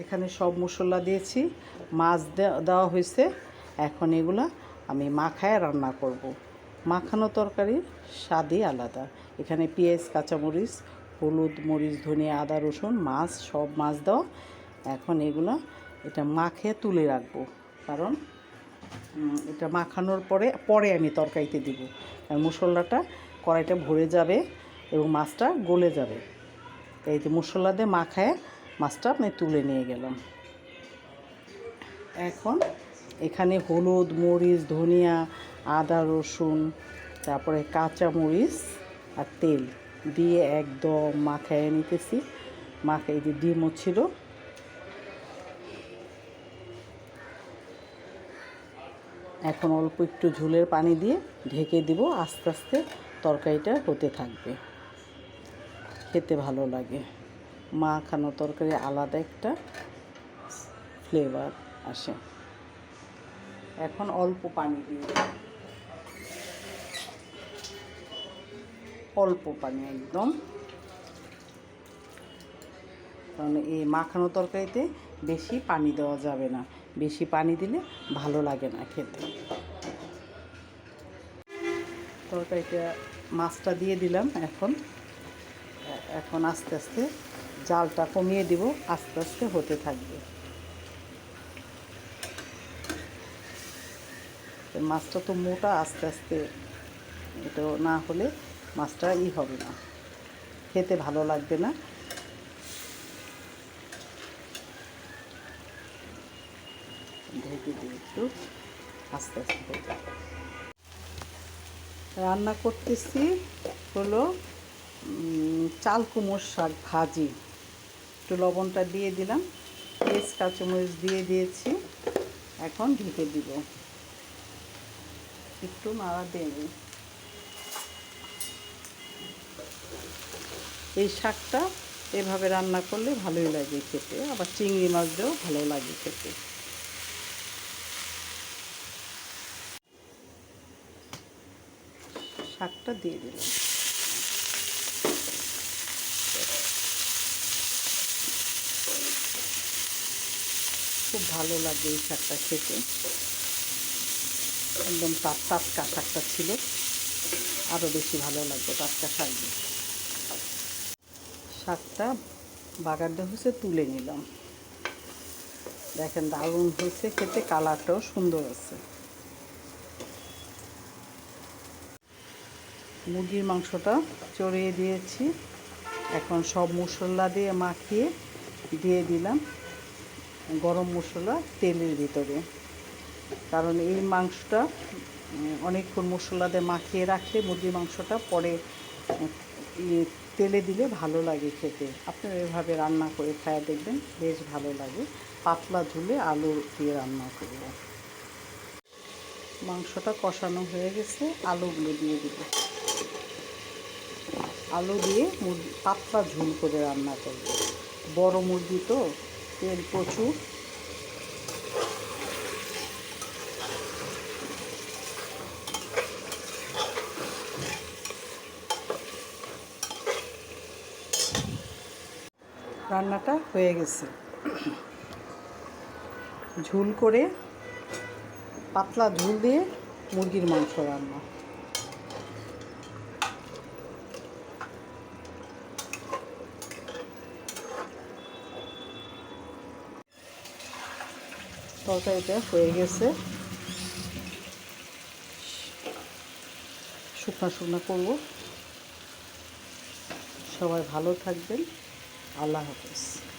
এখানে সব মশলা দিয়েছি, মাছ দেওয়া হয়েছে। এখন এগুলা আমি মাখায় রান্না করব। মাখানো তরকারির স্বাদই আলাদা। এখানে পেঁয়াজ, কাঁচামরিচ, হলুদ, মরিচ, ধনিয়া, আদা, রসুন, মাছ, সব মাছ দেওয়া এখন এগুলা এটা মাখে তুলে রাখব। কারণ এটা মাখানোর পরে পরে আমি তরকারিতে দিব। মশলাটা কড়াইটা ভরে যাবে এবং মাছটা গলে যাবে। এই যে মশলা দিয়ে মাখায় মাছটা আমি তুলে নিয়ে গেলাম। এখন এখানে হলুদ, মরিচ, ধনিয়া, আদা, রসুন, তারপরে কাঁচা মরিচ আর তেল দিয়ে একদম মাখায় নিতেছি। মাখাই যে ডিমও ছিল এখন অল্প একটু ঝোলের পানি দিয়ে ঢেকে দিব, আস্তে আস্তে তরকারিটা হতে থাকবে। খেতে ভালো লাগে। মাখানো তরকারি আলাদা একটা ফ্লেভার আসে। এখন অল্প পানি দিয়ে অল্প পানি একদম। কারণ এই মাখানো তরকারিতে বেশি পানি দেওয়া যাবে না। বেশি পানি দিলে ভালো লাগে না খেতে। তরকারিটা মাছটা দিয়ে দিলাম এখন। এখন আস্তে আস্তে জালটা কমিয়ে দিব, আস্তে আস্তে হতে থাকবে। মাছটা তো মোটা, আস্তে আস্তে এটা না হলে মাছটা ই হবে না। খেতে ভালো লাগবে না। ঢেকে দিয়ে একটু আস্তে আস্তে রান্না করতেছি হলো চাল কুমড়োর শাক ভাজি। একটু লবণটা দিয়ে দিলাম। পেঁয়াজ, কাঁচামরিচ দিয়ে দিয়েছি। এখন ঢেকে দিব। একটু নাড়া দেব এই শাকটা এভাবে রান্না করলে ভালোই লাগে খেতে। আবার চিংড়ি মাছ ভালো লাগে খেতে। শাকটা দিয়ে দিলাম। খুব ভালো লাগে এই শাকটা খেতে। একদম টাট টাটকা শাকটা ছিল। আরও বেশি ভালো লাগবে টাটকা শাক। শাকটা বাগানটা হয়েছে তুলে নিলাম। দেখেন দারুণ হয়েছে খেতে, কালারটাও সুন্দর আছে। মুরগির মাংসটা চড়িয়ে দিয়েছি। এখন সব মশলা দিয়ে মাখিয়ে দিয়ে দিলাম। গরম মশলা তেলের ভিতরে। কারণ এই মাংসটা অনেকক্ষণ মশলা দিয়ে মাখিয়ে রাখলে মুরগির মাংসটা পরে ইয়ে তেলে দিলে ভালো লাগে খেতে। আপনারা এভাবে রান্না করে খায় দেখবেন, বেশ ভালো লাগে। পাতলা ঝুলে আলু দিয়ে রান্না করব। মাংসটা কষানো হয়ে গেছে, আলুগুলো দিয়ে দিব। আলু দিয়ে মুরগি, পাতলা ঝুল করে রান্না করব। বড় মুরগি তো তেল প্রচুর রান্নাটা হয়ে গেছে। ঝুল করে পাতলা ঝুল দিয়ে মুরগির মাংস রান্না। তরকারিটা হয়ে গেছে। শুকনা শুকনো করব। সবাই ভালো থাকবেন। আল্লাহ হাফেজ।